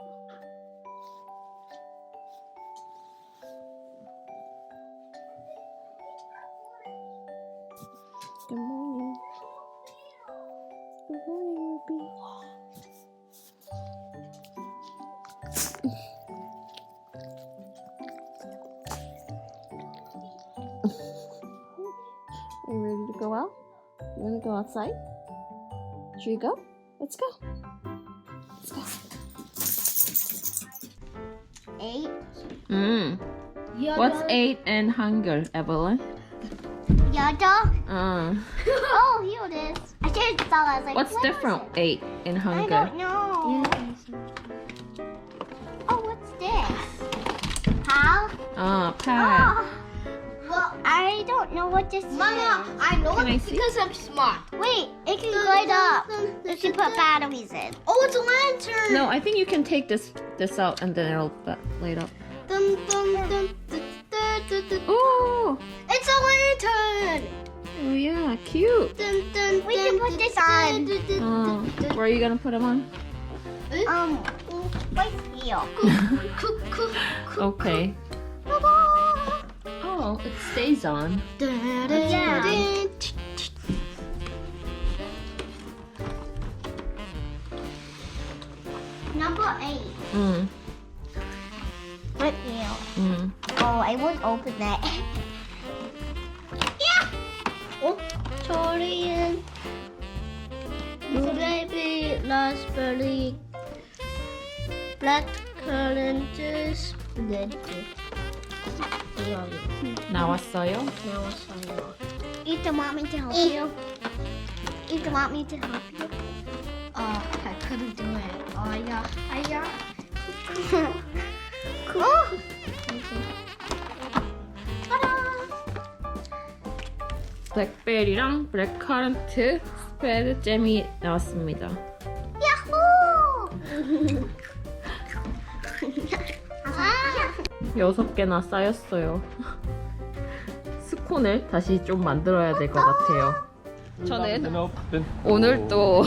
Good morning. Good morning, Ruby. Are you ready to go out? You want to go outside? Should we go? Let's go. Eight. Mm. What's eight in Hangul, Evelyn? Yada. Uh. oh, here it is. I should have thought I was like. What's different was it? eight in I don't know. Oh, what's this? How? Ah, pad. Oh. Well, I don't know what this is. Mama, is. I know Can I it see? because I'm smart. Wait, it can light up if you put batteries in. Oh, it's a lantern. No, I think you can take this this out and then it'll ba- light up. Dun, dun, dun, dun, dun, dun, dun. Oh, It's a lantern. oh yeah, cute. Dun, dun, We can put this on. dun, dun, Oh, dun, dun. where are you gonna put them on? Um, right here. Okay. Oh, it stays on. dun, dun, Yeah. Number eight. Mm, Right here. mm. Oh, I won't open that. 어? 저리엔 블루베리, 라스베리, 블랙커런트, 스프레드 여기 나왔어요? 나왔어요. Ethan want me to help you? Ethan want me to help you? Uh, I couldn't do it. Oh, yeah, I yeah. Oh! Ta-da! 블랙베리랑 블랙커런트 스프레드 잼이 나왔습니다. 아! 여섯 개나 쌓였어요. 스콘을 다시 좀 만들어야 될 것 같아요. 저는 오늘 또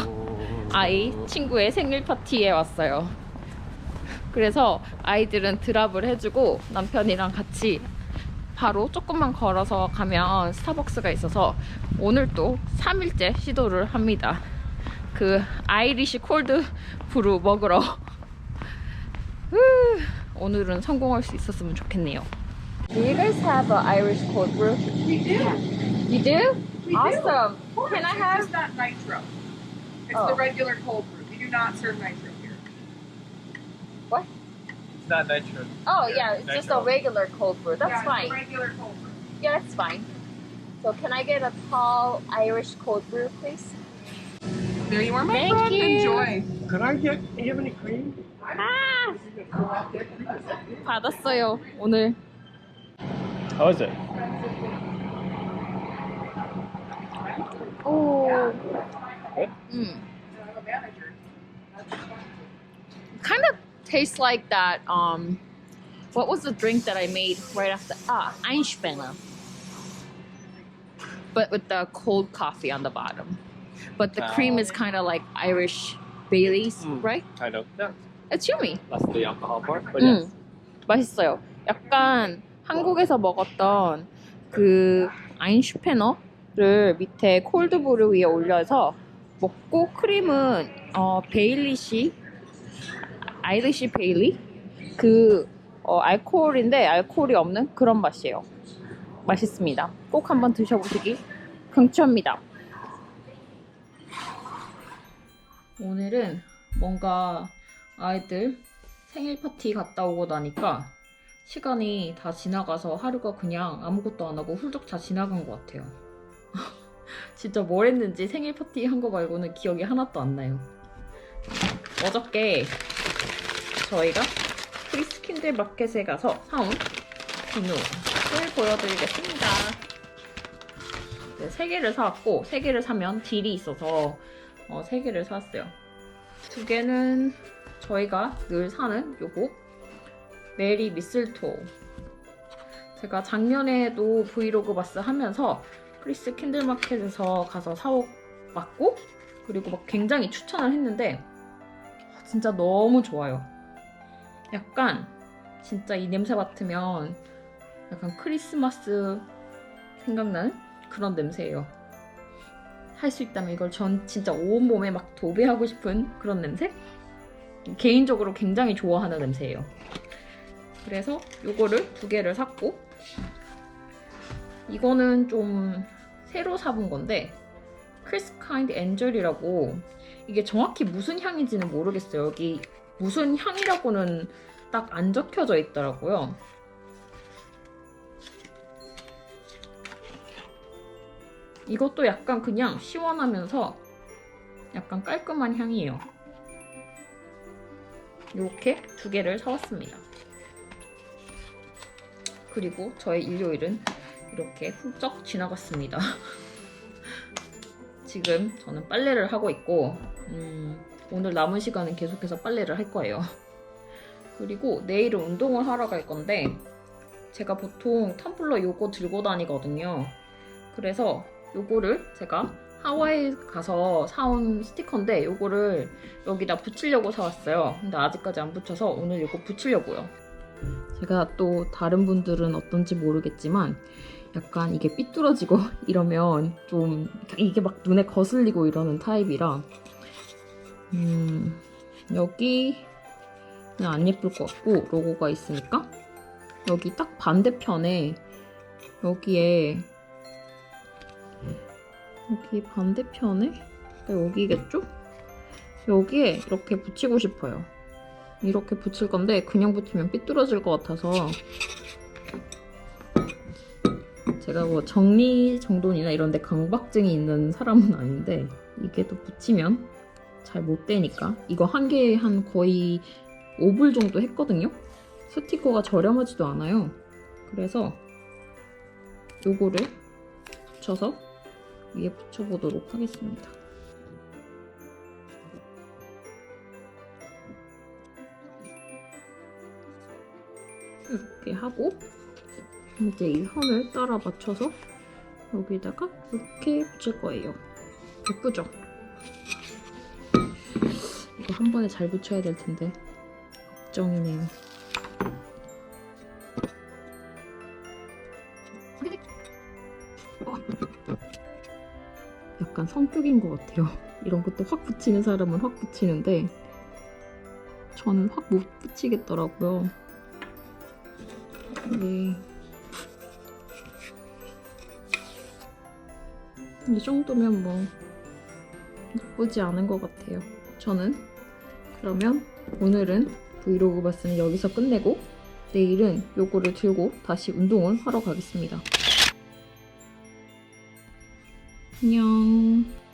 아이 친구의 생일 파티에 왔어요. 그래서 아이들은 드랍을 해주고 남편이랑 같이 바로 조금만 걸어서 가면 스타벅스가 있어서 오늘 또 3일째 시도를 합니다. 그 아이리시 콜드 브루 먹으러 후, 오늘은 성공할 수 있었으면 좋겠네요. Do you guys have an Irish cold brew? We do. You do? We awesome. do. Can I It's have? just not nitro. It's Oh. the regular cold brew. We do not serve nitro. It's not nitro. Oh yeah, it's just a Nitro. regular cold brew. That's yeah, fine. It's regular cold brew. Yeah, it's fine. So can I get a tall Irish cold brew, please? There you are, my Thank friend. you. Enjoy. Could I get? Do you have any cream? 아, 받았어요 오늘. How is it? 오. Good? 음. tastes like that. Um, what was the drink that I made right after? Ah, Einspänner. But with the cold coffee on the bottom. But the cream is kind of like Irish Bailey's, Mm. right? Kind of. Yeah. It's yummy. That's the alcohol part. But 음, yes. 맛있어요. 약간 한국에서 먹었던 그 아인슈페너를 밑에 콜드브루 위에 올려서 먹고 크림은 어, 베일리시 아이리시 베일리 그 어, 알코올인데 알코올이 없는 그런 맛이에요. 맛있습니다. 꼭 한번 드셔보시기 강추합니다. 오늘은 뭔가 아이들 생일 파티 갔다 오고 나니까 시간이 다 지나가서 하루가 그냥 아무것도 안 하고 훌쩍 다 지나간 것 같아요. 진짜 뭘 했는지 생일 파티 한 거 말고는 기억이 하나도 안 나요. 어저께 저희가 크리스 킨들 마켓에 가서 사온 비누를 보여드리겠습니다. 네, 세 개를 사왔고 세 개를 사면 딜이 있어서 어, 세 개를 사왔어요. 두 개는 저희가 늘 사는 요거 메리 미슬토 제가 작년에도 브이로그 바스 하면서 크리스 캔들마켓에서 가서 사왔고 그리고 막 굉장히 추천을 했는데 진짜 너무 좋아요 약간 진짜 이 냄새 맡으면 약간 크리스마스 생각나는 그런 냄새예요. 할 수 있다면 이걸 전 진짜 온몸에 막 도배하고 싶은 그런 냄새? 개인적으로 굉장히 좋아하는 냄새예요. 그래서 요거를 두 개를 샀고 이거는 좀 새로 사본 건데 크리스 카인드 엔젤이라고 이게 정확히 무슨 향인지는 모르겠어요. 여기 무슨 향이라고는 딱 안 적혀져 있더라고요. 이것도 약간 그냥 시원하면서 약간 깔끔한 향이에요. 이렇게 두 개를 사왔습니다. 그리고 저의 일요일은 이렇게 훌쩍 지나갔습니다. 지금 저는 빨래를 하고 있고 음, 오늘 남은 시간은 계속해서 빨래를 할 거예요. 그리고 내일은 운동을 하러 갈 건데 제가 보통 텀블러 요거 들고 다니거든요. 그래서 요거를 제가 하와이 가서 사온 스티커인데 요거를 여기다 붙이려고 사왔어요. 근데 아직까지 안 붙여서 오늘 요거 붙이려고요. 제가 또 다른 분들은 어떤지 모르겠지만 약간 이게 삐뚤어지고 이러면 좀 이게 막 눈에 거슬리고 이러는 타입이라 음 여기 그냥 안 예쁠 것 같고 로고가 있으니까 여기 딱 반대편에 여기에 여기 반대편에 여기겠죠? 여기에 이렇게 붙이고 싶어요. 이렇게 붙일 건데 그냥 붙이면 삐뚤어질 것 같아서 제가 뭐 정리 정돈이나 이런 데 강박증이 있는 사람은 아닌데 이게 또 붙이면 잘 못 되니까 이거 한 개에 한 거의 5불 정도 했거든요. 스티커가 저렴하지도 않아요. 그래서 요거를 붙여서 위에 붙여보도록 하겠습니다. 이렇게 하고 이제 이 선을 따라 맞춰서 여기다가 이렇게 붙일 거예요. 예쁘죠? 이거 한 번에 잘 붙여야 될 텐데 걱정이네요. 약간 성격인 것 같아요. 이런 것도 확 붙이는 사람은 확 붙이는데 저는 확 못 붙이겠더라고요. 네. 이 정도면 뭐 나쁘지 않은 것 같아요. 저는 그러면 오늘은 브이로그 버스는 여기서 끝내고 내일은 요거를 들고 다시 운동을 하러 가겠습니다. 안녕.